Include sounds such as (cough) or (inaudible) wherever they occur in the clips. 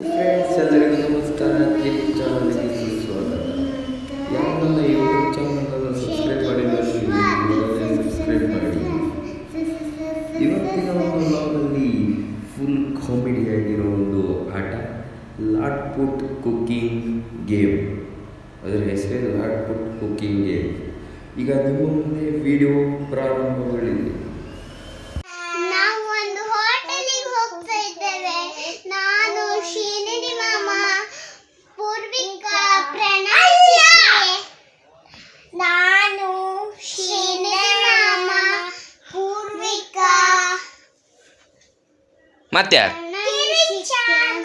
ಎಲ್ಲರಿಗೂ ನಮಸ್ಕಾರ. ಕಿಟ್ ಚಾನಲ್ಗೆ ಸ್ವಾಗತ. ಯಾರು ನನ್ನ ಯೂಟ್ಯೂಬ್ ಚಾನಲ್ ಸಬ್ಸ್ಕ್ರೈಬ್ ಮಾಡಿಲ್ಲ ಸಬ್ಸ್ಕ್ರೈಬ್ ಮಾಡಿ ಇವತ್ತಿನ ಒಂದು ಲಾಗಲ್ಲಿ ಫುಲ್ ಕಾಮಿಡಿ ಆಗಿರೋ ಒಂದು ಆಟ ಲಾಟ್ ಪುಟ್ ಕುಕ್ಕಿಂಗ್ ಗೇಮ್ ಅದರ ಹೆಸರೇ ಲಾಟ್ ಪುಟ್ ಕುಕ್ಕಿಂಗ್ ಗೇಮ್ ಈಗ ನಿಮ್ಮ ಮುಂದೆ ವಿಡಿಯೋ ಪ್ರಾರಂಭಗಳಿದೆ ಮತ್ತೆ? ಚಾನಲ್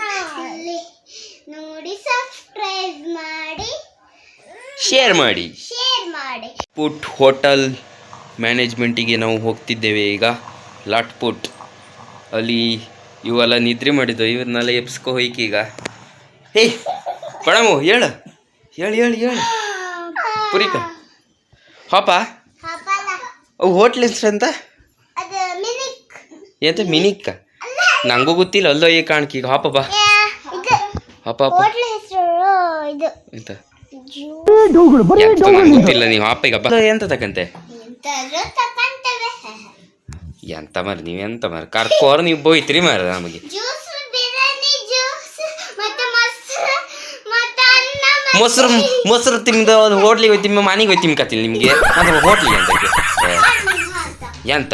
ನೋಡಿ ಸಬ್ಸ್ಕ್ರೈಬ್ ಮಾಡಿ. ಶೇರ್ ಮಾಡಿ. ಶೇರ್ ಮಾಡಿ. ಪುಟ್ ಹೋಟೆಲ್ ಮ್ಯಾನೇಜ್ಮೆಂಟಿಗೆ ನಾವು ಹೋಗ್ತಿದ್ದೇವೆ ಈಗ. ಲಾಟ್ ಪುಟ್. ಅಲ್ಲಿ ಇವೆಲ್ಲ ನಿದ್ರೆ ಮಾಡಿದ್ದು ಇವ್ರನ್ನೆಲ್ಲ ಎಪ್ಸ್ಕೋ ಹೋಯ್ಕೆ ಈಗ. ಹೇ ಪಣಮು ಹೇಳು. ಹೇಳಿ ಹೇಳಿ ಹೇಳು. ಪುರಿಕ. ಹಾಪ ಅವು ಹೋಟ್ಲ್ ಹೆಸ್ರಂತ ಅಂತ? ಅದು ಮಿನಿಕ್. ಎಂತ ಮಿನಿಕ್ಕ ನಂಗೂ ಗೊತ್ತಿಲ್ಲ ಅಲ್ಲೋ ಈ ಕಾಣ್ಕಿ. ಈಗ ಹಾಪ ಗೊತ್ತಿಲ್ಲ ನೀವು ಹಾಪ. ಈಗ ಎಂತ ತಕಂತೆ ಎಂತ ಮಾರ ನೀವು ಎಂತ ಮರ ಕರ್ಕೋರ್ ನೀವು ಬೋಯ್ತ್ರಿ ಮರ ನಮಗೆ. ಮೊಸರು ಮೊಸರು ತಿಮ್ದು ಒಂದು ಹೋಟ್ಲಿಗೆ ಹೋಯ್ತಿಮ್ಮ ತಿಮ್ಮ ಮನೆಗೆ ಹೋಯ್ತಿಮ್ ಕತ್ತಿಲ್ಲ ನಿಮಗೆ. ಅಂದ್ರೆ ಹೋಟ್ಲಿಗೆ ಅಂತ ಎಂತ?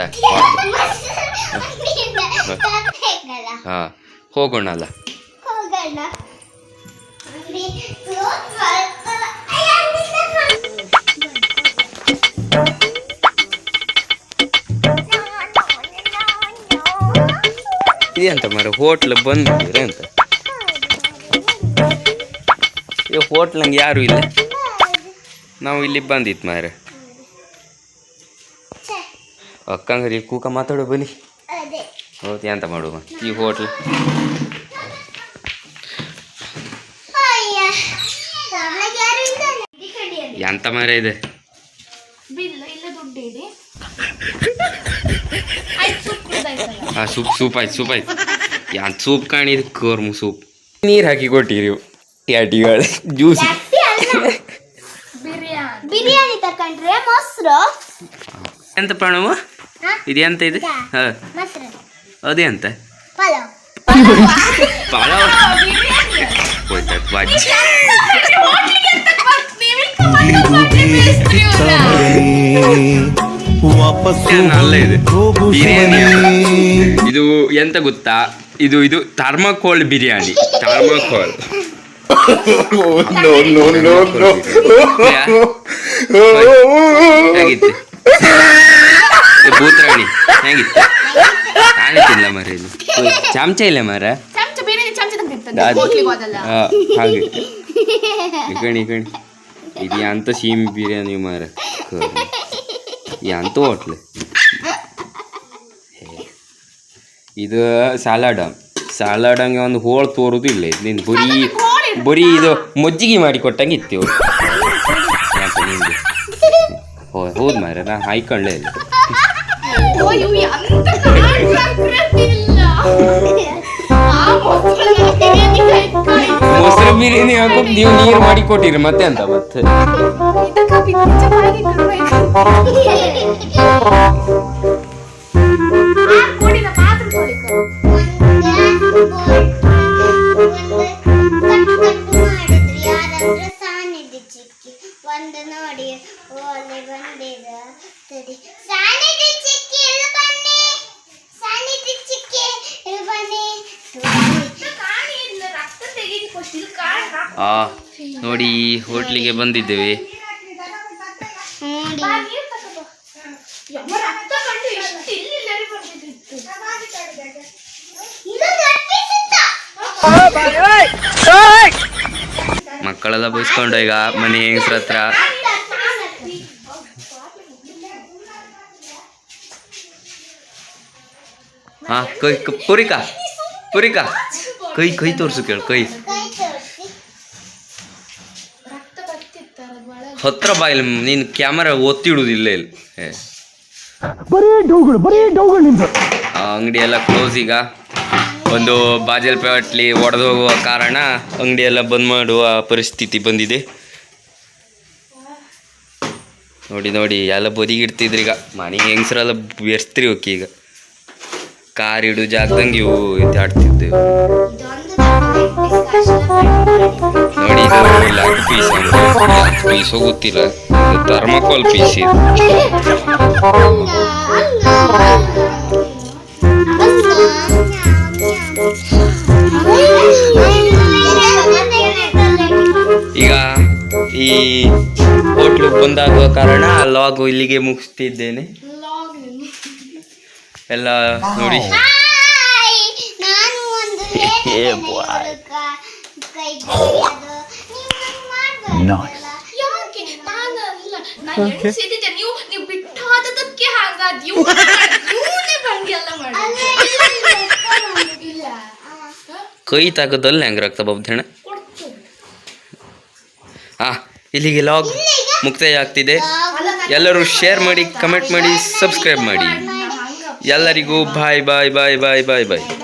ಹಾ ಹೋಗೋಣ. ಅಲ್ಲ ಇದೆಂತ ಮರ ಹೋಟ್ಲ್ ಬಂದ್ಬಿಟ್ಟಿದ್ರೆ ಅಂತ ಈ ಹೋಟ್ಲ್ ನಂಗೆ ಯಾರು ಇಲ್ಲ. ನಾವು ಇಲ್ಲಿ ಬಂದಿತ್ತು ಮಾರ ಅಕ್ಕಂಗ್ರಿ ಕೂಕ ಮಾತಾಡೋ ಬನ್ನಿ. ಹೌದು ಎಂತ ಮಾಡುವ ಈ ಹೋಟ್ಲ್. ಎಂತ ಮರ ಇದೆ? ಆಯ್ತು ಸೂಪ್ ಸೂಪ್ ಆಯ್ತು ಸೂಪ್ ಆಯ್ತು. ಎಂತ ಸೂಪ್ ಕಾಣಿದೆ ಕೋರ್ಮು ಸೂಪ್. ನೀರು ಹಾಕಿ ಕೊಟ್ಟಿರಿ. ಟ್ಯಾಟಿಗಳು ಜ್ಯೂಸ್. ಬಿರಿಯಾನಿ ತಕೊಂಡ್ರೆ ಮೊಸರು. ಎಂತ ಪ್ರಾಣವ ಇದೆ ಇದು ಎಂತ ಇದೆ? ಹಾ. ಹಾಂ ಅದೇ ಅಂತ ಪಲಾವ್. ಬಜ್ಜಿ ಬಿರಿಯಾನಿ. ಇದು? ಎಂತ ಗೊತ್ತಾ? ಇದು ಇದು ಥರ್ಮಕೋಲ್ ಬಿರಿಯಾನಿ. ಥರ್ಮಕೋಲ್. ಹೇಗಿತ್ತು? ಭೂತ್ರಾಣಿ. ಹೇಗಿತ್ತು? ಕಾಣಿತಿಲ್ಲ ಮರ ಇದು ಓಯ್, ಚಮಚ ಇಲ್ಲ ಮರ. ಚಮಚ ಹೋಟ್ಲಿಗೆ ಹಾಗೆ. ಇಕಣಿ ಇಕಣಿ ಇದು ಅಂತ ಸೀಮ್ ಬಿರಿಯಾನಿ ಮಾರ. ಎಂತ ಹೋಟ್ಲು? ಇದು ಸಾಲಾಡ ಸಲಾಡಂಗೆ ಒಂದು ಹೋಳು ತೋರುದು ಇಲ್ಲ. ಇದು ನೀನು ಬರೀ ಬರೀ ಇದು ಮಜ್ಜಿಗೆ ಮಾಡಿ ಕೊಟ್ಟಂಗೆ ಇತ್ತು. (laughs) ಹೌದು ಮಾರ ನಾ ಹಾಯ್ಕೊಳ್ಳೇ ಇಲ್ಲ. ಮೊಸರು ಬಿರಿಯಾನಿ ಹಾಕೋಕ್ ನೀವು ನೀರು ಮಾಡಿ ಕೊಟ್ಟಿರಿ ಮತ್ತೆ ಅಂತ ಮತ್ತೆ. ಒಂದು ನೋಡಿ, ಓಲೆ ಬಂದಿದ, ತಡಿ ಸಾನಿಧಿ ಚಿಕ್ಕಿ ಇಲ್ಲಿ ಬನ್ನಿ ಸಾನಿಧಿ ಚಿಕ್ಕಿ ಇಲ್ಲಿ ಬನ್ನಿ ಕಾಣಿ ಇಲ್ಲ, ರಕ್ತ ತೆಗೀಲಿಕ್ಕೆ ಅಷ್ಟು ಇಲ್ಲಿ ಕಾಣ್ ಹಾಕು. ಆ ನೋಡಿ ಹೋಟ್ಲಿಗೆ ಬಂದಿದ್ದೇವೆ. ಮಕ್ಕಳೆಲ್ಲ ಬೈಸ್ಕೊಂಡು ಈಗ ಮನೆ ಹೆಂಗಸ್ರ ಹತ್ರ. ಹಾ ಕ- ಪುರಿಕಾ ಪುರಿಕಾ. ಕೈ ಕೈ ತೋರ್ಸು ಕೇಳು ಕೈ ಅದ್ರ ಬಾ ಹತ್ರ ಬಾಯಿಲ್ ನೀನು ಕ್ಯಾಮರಾ ಒತ್ತಿಡುದಿಲ್ಲ ಇಲ್ಲಿ. ಬರೀ ಡೌಗಳು ಬರೀ ಡೌಗಳು ಆ ಅಂಗಡಿ ಎಲ್ಲ ಕ್ಲೋಸ್ ಈಗ. ಒಂದು ಬಾಜಲ್ ಪೇಟ್ಲಿ ಒಡೆದು ಹೋಗುವ ಕಾರಣ ಅಂಗಡಿ ಎಲ್ಲ ಬಂದ್ ಮಾಡುವ ಪರಿಸ್ಥಿತಿ ಬಂದಿದೆ. ನೋಡಿ ನೋಡಿ ಎಲ್ಲ ಬದಿಗಿಡ್ತಿದ್ರಿ ಈಗ. ಮನೆಗೆ ಹೆಂಗಸ್ರೆಲ್ಲ ಬೆರೆಸ್ತ್ರಿ ಹೋಗಿ ಈಗ. ಕಾರ್ ಇಡು ಜಾಗದಂಗೆ ಇವು ಇದಾಡ್ತಿದ್ದೇವೆ. ನೋಡಿ ಇದು ಲ್ಯಾಕ್ ಪೀಸ್ ಲ್ಯಾಕ್ ಪೀಸು ಗೊತ್ತಿಲ್ಲ. ಥರ್ಮಕೋಲ್ ಪೀಸ್ ಇದು ಈಗ ಈ ಹೋಟ್ಲು ಬಂದಾಗುವ ಕಾರಣ ಲಾಗು ಇಲ್ಲಿಗೆ ಮುಗಿಸ್ತಿದ್ದೇನೆ. ಎಲ್ಲ ನೋಡಿ. (laughs) ಯಾಕೆ? ನಾನು ಅಲ್ಲ ನಾನು ಎಣಿಸಿದ್ದೆ ನೀವು ನೀವು ಬಿಟ್ಟಾದದಕ್ಕೆ (laughs) ಇವನೇ ಮಾಡಿ ಕೈ ತಾಕದಲ್ಲಿ ಹೆಂಗ್ ರಕ್ತ ಬಬ್ಧಣ ಕೊಡ್ತೇನೆ ಆ ಇಲ್ಲಿಗೆ ಲಾಗ್ ಮುಕ್ತಾಯ ಆಗ್ತಿದೆ. ಎಲ್ಲರೂ ಶೇರ್ ಮಾಡಿ ಕಮೆಂಟ್ ಮಾಡಿ ಸಬ್ಸ್ಕ್ರೈಬ್ ಮಾಡಿ ಎಲ್ಲರಿಗೂ ಬಾಯ್ ಬಾಯ್ ಬಾಯ್ ಬಾಯ್ ಬಾಯ್ ಬಾಯ್